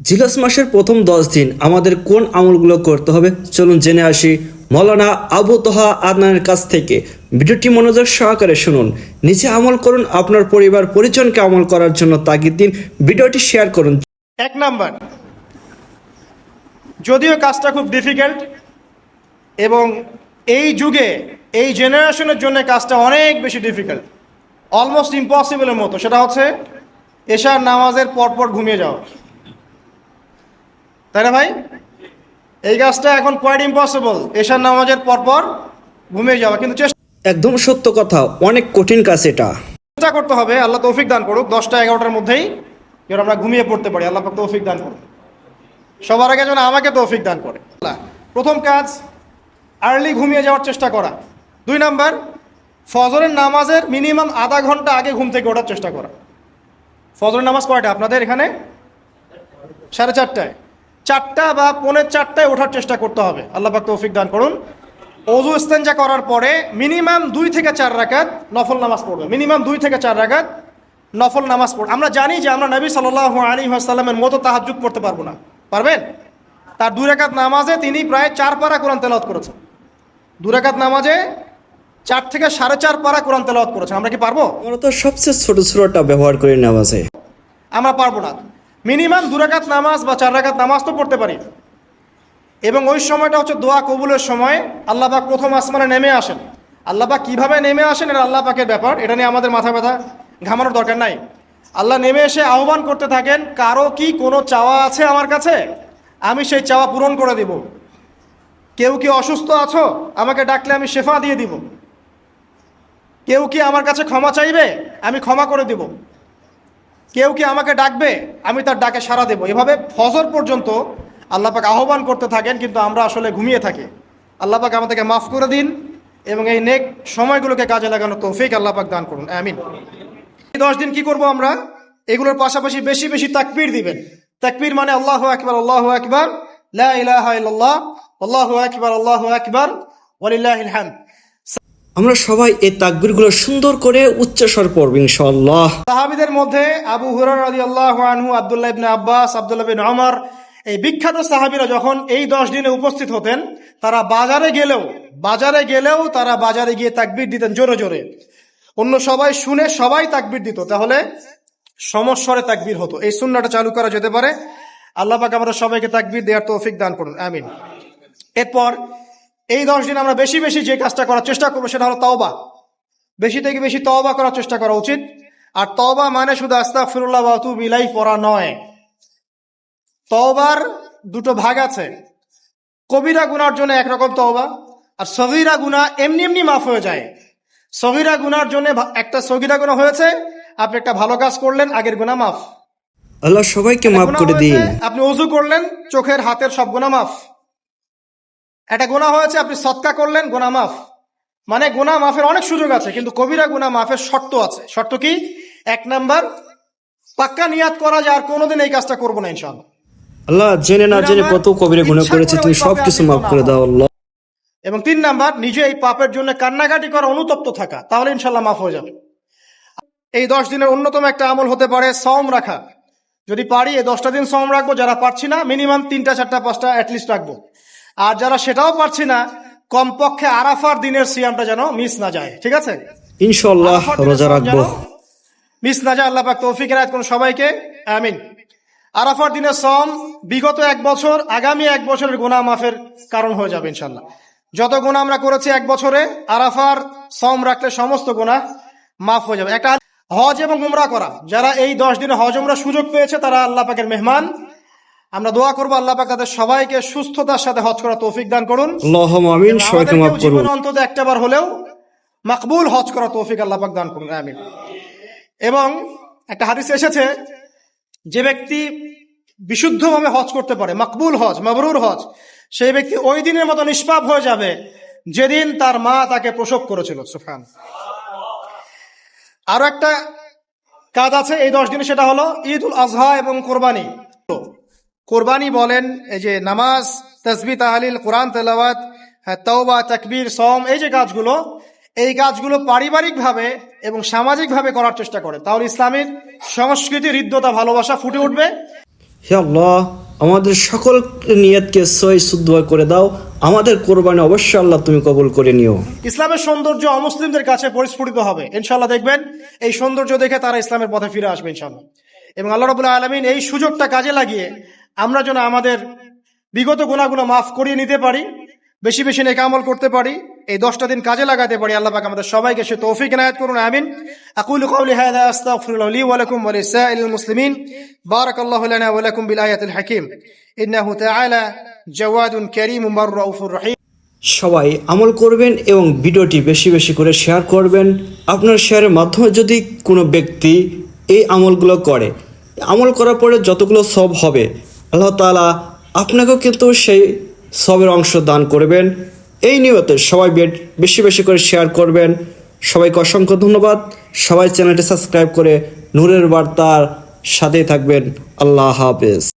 Jealous মাসের প্রথম দশ দিন আমাদের কোন আমলগুলো করতে হবে? চলুন জেনে আসি। মৌলানা আবু তোহা আদনানের কাছ থেকে। ভিডিওটি মনোযোগ সহকারে শুনুন। নিচে আমল করুন, আপনার পরিবার, পরিজনকে আমল করার জন্য তাগিদ দিন। ভিডিওটি শেয়ার করুন। এক নাম্বার। যদিও কাজটা খুব ডিফিকাল্ট এবং এই যুগে, এই জেনারেশনের জন্য কাজটা অনেক বেশি ডিফিকাল্ট অলমোস্ট ইম্পসিবলের মতো। সেটা হচ্ছে, এশার নামাজের পরপর ঘুমিয়ে যাওয়া। তাই না ভাই? এই কাজটা এখন কোয়াইট ইম্পসিবল এশার নামাজের পরপর ঘুমিয়ে যাওয়া। কিন্তু চেষ্টা একদম সত্য কথা অনেক কঠিন কাজ এটা। চেষ্টা করতে হবে আল্লাহ তৌফিক দান করুক। দশটা এগারোটার মধ্যেই যেন আমরা ঘুমিয়ে পড়তে পারি। আল্লাহ তৌফিক দান করুক। সবার আগে যেন আমাকে তৌফিক দান করে। প্রথম কাজ আর্লি ঘুমিয়ে যাওয়ার চেষ্টা করা। দুই নাম্বার ফজরের নামাজের মিনিমাম আধা ঘণ্টা আগে ঘুম থেকে ওঠার চেষ্টা করা। ফজরের নামাজ কয়টা আপনাদের এখানে? সাড়ে চারটায়। চারটা বা পনেরো চারটায় ওঠার চেষ্টা করতে হবে। আল্লাহ পাক তৌফিক দান করুন। অজু ইস্তেঞ্জা করার পরে মিনিমাম দুই থেকে চার রাকাত নফল নামাজ পড়বে। মিনিমাম দুই থেকে চার রাকাত নফল নামাজ পড়বে। আমরা জানি যে আমরা নবী সাল্লাহ আলী আসাল্লামের মতো তাহাজুদ পড়তে পারব না। পারবেন? তার দুই রাকাত নামাজে তিনি প্রায় চার পারা কোরআন তেলাওয়াত করেছেন। দুই রাকাত নামাজে চার থেকে সাড়ে চার পারা কোরআন তেলাওয়াত করেছেন। আমরা কি পারব? আমরা তো সবচেয়ে ছোট ছোটটা ব্যবহার করি নামাজে। আমরা পারব না। মিনিমাম দুরাকাত নামাজ বা চার রাকাত নামাজ তো পড়তে পারি। এবং ওই সময়টা হচ্ছে দোয়া কবুলের সময় আল্লাহ পাক প্রথম আসমানে নেমে আসেন। আল্লাহ পাক কীভাবে নেমে আসেন এটা আল্লাহ পাকের ব্যাপার, এটা নিয়ে আমাদের মাথা ব্যথা ঘামানোর দরকার নাই। আল্লাহ নেমে এসে আহ্বান করতে থাকেন, কারও কি কোনো চাওয়া আছে আমার কাছে? আমি সেই চাওয়া পূরণ করে দিব। কেউ কি অসুস্থ আছো? আমাকে ডাকলে আমি শেফা দিয়ে দিব। কেউ কি আমার কাছে ক্ষমা চাইবে? আমি ক্ষমা করে দিব। কেউ কি আমাকে ডাকবে? আমি তার ডাকে সাড়া দেবো। এভাবে ফজর পর্যন্ত আল্লাপাক আহ্বান করতে থাকেন, কিন্তু আমরা আসলে ঘুমিয়ে থাকি। আল্লাপাক আমাদেরকে মাফ করে দিন এবং এই নেক সময়গুলোকে কাজে লাগানো তৌফিক আল্লাপাক দান করুন। আমিন। এই দশ দিন কি করব আমরা? এগুলোর পাশাপাশি বেশি বেশি তাকবীর দিবেন। তাকবীর মানে আল্লাহ আকবার আল্লাহ আকবার, লা ইলাহা ইল্লাল্লাহ, আল্লাহু আকবার আল্লাহু আকবার, ওয়ালিল্লাহিল হামদ। আমরা সবাই এই তাকবিরগুলো সুন্দর করে উচ্চস্বর পড়ব ইনশাল্লাহ সাহাবিদের মধ্যে আবু হুরার রাজি আল্লাহ আনহু, আবদুল্লাহ ইবনে আব্বাস, আবদুল্লাহ বিন আমর এই বিখ্যাত সাহাবিরা যখন এই দশ দিনে উপস্থিত হতেন, তারা বাজারে গেলেও বাজারে গেলেও তারা বাজারে গিয়ে তাকবির দিতেন জোরে জোরে। অন্য সবাই শুনে সবাই তাকবির দিত, তাহলে সমস্বরে তাকবির হতো। এই সুন্নাটা চালু করা যেতে পারে। আল্লাহ পাক আমরা সবাইকে তাকবির দেওয়ার তৌফিক দান করুন। আমিন। এরপর এই দশ দিন আমরা বেশি বেশি যে কাজটা করার চেষ্টা করব সেটা হলো তওবা। বেশি থেকে বেশি তওবা করার চেষ্টা করা উচিত। আর তওবা মানে শুধু আস্তাগফিরুল্লাহ ওয়া আতুবু ইলাইহি পড়া নয়। তওবার দুটো ভাগ আছে। কবিরা গুনার জন্য একরকম তওবা আর সগীরা গুনাহ এমনি এমনি মাফ হয়ে যায়। সগীরা গুনার জন্য একটা সগীরা গুনাহ হয়েছে আপনি একটা ভালো কাজ করলেন আগের গুনাহ মাফ। আল্লাহ সবাইকে মাফ করে দিন। আপনি অজু করলেন চোখের হাতের সব গুনাহ মাফ। একটা গোনা হয়েছে আপনি সৎকা করলেন গোনা মাফ। মানে গোনা মাফের অনেক সুযোগ আছে কিন্তু কবিরা গুনাহ মাফের শর্ত আছে। শর্ত কি? এক নাম্বার পাক্কা নিয়াত করা যায় আর কোনোদিন এই কাজটা করব না ইনশাআল্লাহ। আল্লাহ জেনে না জেনে কত কবিরে গুণ করেছি করে তুমি ওই সব কিছু মাফ করে দাও আল্লাহ। এবং তিন নাম্বার নিজে এই পাপের জন্য কান্নাকাটি করা অনুতপ্ত থাকা তাহলে ইনশাল্লাহ মাফ হয়ে যাবে। এই দশ দিনের অন্যতম একটা আমল হতে পারে সম রাখা। যদি পারি এই দশটা দিন সম রাখব যারা পারছি না মিনিমাম তিনটা চারটা পাঁচটা অ্যাটলিস্ট রাখব। আর যারা সেটাও পারছি না কমপক্ষে আরাফার দিনের সিয়ামটা যেন মিস না যায়। ঠিক আছে? ইনশাল্লাহ রোজা রাখব। মিস না যায় আল্লাহ পাক তৌফিক রায় কোন সবাইকে। আমিন। আরাফার দিনের সম বিগত এক বছর আগামী এক বছরের গোনা মাফের কারণ হয়ে যাবে ইনশাল্লাহ যত গোনা আমরা করেছি এক বছরে আরাফার সম রাখলে সমস্ত গোনা মাফ হয়ে যাবে। একটা হজ এবং উমরা করা যারা এই দশ দিনে হজ উমরা সুযোগ পেয়েছে তারা আল্লাহ পাকের মেহমান। আমরা দোয়া করব আল্লাহ পাক তাদের সবাইকে সুস্থতার সাথে হজ করা তৌফিক দান করুন। আল্লাহ আমিন সবাইকে মাফ করুন। জীবনে অন্তত একটাবার হলেও মাকবুল হজ করা তৌফিক আল্লাহ পাক দান করুন আমিন। এবং একটা হাদিস এসেছে যে ব্যক্তি বিশুদ্ধভাবে হজ করতে পারে মাকবুল হজ মবরুর হজ সেই ব্যক্তি ওই দিনের মতো নিষ্পাপ হয়ে যাবে যেদিন তার মা তাকে প্রসব করেছিল সুফান আরও একটা কাজ আছে এই দশ দিনে সেটা হলো ঈদ উল আজহা এবং কোরবানি। কোরবানি বলেন এই যে নামাজ তসবি তাহলিল কোরআন তেলাওয়াত হ্যাঁ, তওবা তাকবীর সম এই যে কাজগুলো এই কাজগুলো পারিবারিকভাবে এবং সামাজিকভাবে করার চেষ্টা করে তাহলে ইসলামের সংস্কৃতি হৃদ্যতা ভালোবাসা ফুটে উঠবে। হে আল্লাহ আমাদের সকল নিয়তকে সই শুদ্ধ করে দাও। আমাদের কোরবানি অবশ্যই আল্লাহ তুমি কবুল করে নিও। ইসলামের সৌন্দর্য অমুসলিমদের কাছে পরিস্ফুটিত হবে ইনশাল্লাহ দেখবেন। এই সৌন্দর্য দেখে তারা ইসলামের পথে ফিরে আসবে ইনশাল্লাহ এবং আল্লাহ রবুল্লাহ আলমিন এই সুযোগটা কাজে লাগিয়ে আমরা যেন আমাদের বিগত গুণাগুলো মাফ করিয়ে নিতে পারি, বেশি বেশি নেক আমল করতে পারি, এই দশটা দিন কাজে লাগাতে পারি। আল্লাহ আমাদের সবাইকে সে তৌফিক এনায়েত করুন, আমিন। আকুল কওলি লিসাইরিল মুসলিমিন। বারাকাল্লাহু লানা ওয়া সবাই আমল করবেন এবং ভিডিওটি বেশি বেশি করে শেয়ার করবেন। আপনার শেয়ারের মাধ্যমে যদি কোনো ব্যক্তি এই আমলগুলো করে, আমল করার পরে যতগুলো সব হবে আল্লাহ তালা আপনাকেও কিন্তু সেই সবের অংশ দান করবেন। এই নিয়তে সবাই বেশি বেশি করে শেয়ার করবেন। সবাইকে অসংখ্য ধন্যবাদ। সবাই চ্যানেলটি সাবস্ক্রাইব করে নূরের বার্তার সাথেই থাকবেন। আল্লাহ হাফেজ।